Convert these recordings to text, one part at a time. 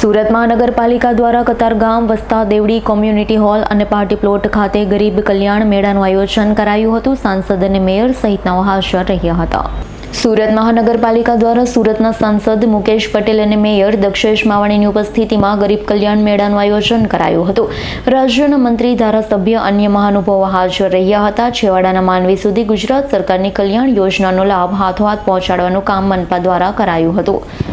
સુરત મહાનગરપાલિકા દ્વારા Katargam, Vasta Devdi community hall અને પાર્ટી પ્લોટ ખાતે ગરીબ કલ્યાણ મેળાનું આયોજન કરાયું હતું. સાંસદ અને મેયર સહિતનાઓ હાજર રહ્યા હતા. સુરત મહાનગરપાલિકા દ્વારા સુરતના સાંસદ મુકેશ પટેલ અને મેયર દક્ષેશ માવાણીની ઉપસ્થિતિમાં ગરીબ કલ્યાણ મેળાનું આયોજન કરાયું હતું. રાજ્યના મંત્રી, ધારાસભ્ય, અન્ય મહાનુભાવો હાજર રહ્યા હતા. છેવાડાના માનવી સુધી ગુજરાત સરકારની કલ્યાણ યોજનાનો લાભ હાથોહાથ પહોંચાડવાનું કામ મનપા દ્વારા કરાયું હતું.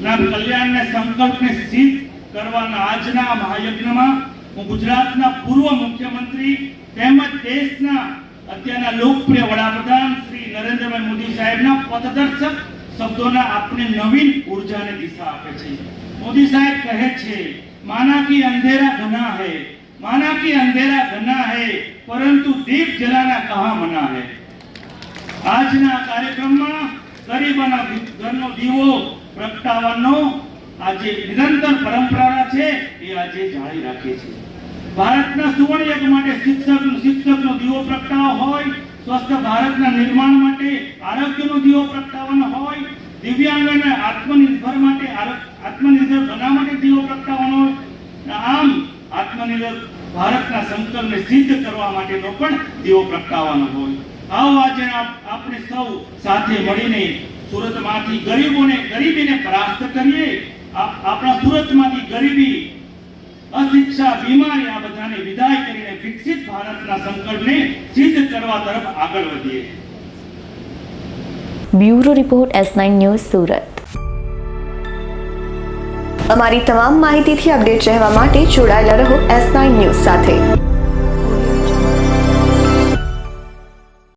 ગરીબના કલ્યાણને, સંકલ્પને સિદ્ધ કરવાના આજના આ મહાયજ્ઞમાં હું ગુજરાતના પૂર્વ મુખ્યમંત્રી તેમજ દેશના અત્યારના લોકપ્રિય વડાપ્રધાન શ્રી નરેન્દ્રભાઈ મોદી સાહેબના પથદર્શક શબ્દોના આપણે નવીન ઉર્જાને દિશા આપે છે. મોદી સાહેબ કહે છે, માના કી અંધેરા ઘના હૈ, માના કી અંધેરા ઘના હૈ, પરંતુ દીપ જલાના કહા મના હૈ. આજના કાર્યક્રમમાં ગરીબોના ઘરનો દીવો પ્રગટાવવાનો આજે નિરંતર પરંપરા છે, એ આજે જાળી રાખે છે. ભારતના સુવર્ણ યુગ માટે શિક્ષક શિક્ષકનો દીવો પ્રગટાવવો હોય, સ્વસ્થ ભારતના નિર્માણ માટે આરોગ્યનો દીવો પ્રગટાવવાનો હોય દિવ્યાંગને આત્મનિર્ભર માટે આત્મનિર્ભર બનાવવા માટે દીવો પ્રગટાવવાનો આમ આત્મનિર્ભર ભારતના સંકલ્પને સિદ્ધ કરવા માટેનો પણ દીવો પ્રગટાવવાનો હોય. આવો આજે આપણે સૌ સાથે મળીને સુરતમાંથી ગરીબોને, ગરીબીને પરાસ્ત કરીએ આપણા સુરતમાંથી ગરીબી, અશિક્ષા, બીમારી, આ બધાને વિદાય કરીને વિકસિત ભારતના સંકલ્પને સિદ્ધ કરવા તરફ આગળ વધીએ. Bureau report S nine news Surat. અમારી તમામ માહિતીથી અપડેટ રહેવા માટે જોડાયેલા રહો એસ નાઇન ન્યૂઝ સાથે.